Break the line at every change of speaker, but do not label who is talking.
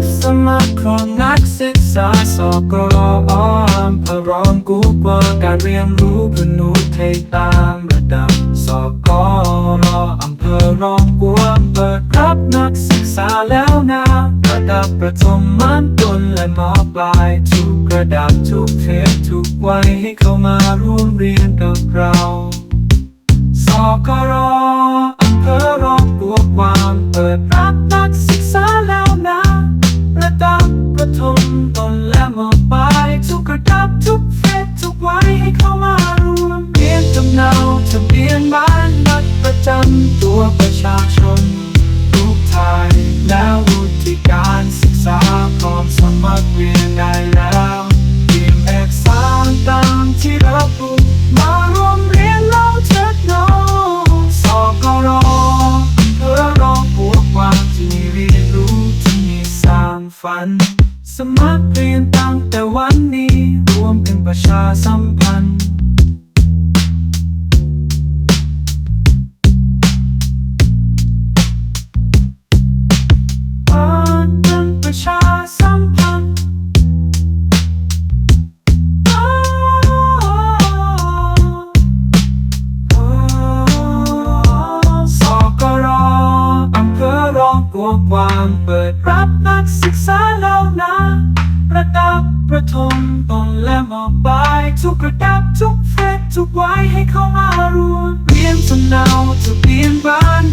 รับสมัครของนักศึกษาสกรออำเภอรองกูกว่าการเรียนรู้พนุษย์ให้ตามระดับสกรออำเภอรองกูเปิดรับนักศึกษาแล้วนะระดับประถมมัธยมและมปลายทุกระดับทุกเทปทุกวัยให้เข้ามาร่วมเรียนกับเราสกรออำเภอรองบัวความเปิดรับ ฝัน สมัครเรียนตั้งแต่วันนี้รวมเป็นประชาสัมพันธ์ผ่านเป็นประชาสัมพันธ์อ้าวสกรอำเภอรองกวงกวางเปิดรับ ระดับประทมต้นและมปลายทุกระดับทุกเฟสทุกไว้ให้เข้ามารวมเรียนสนาวจะเปลี่ยนบ้าน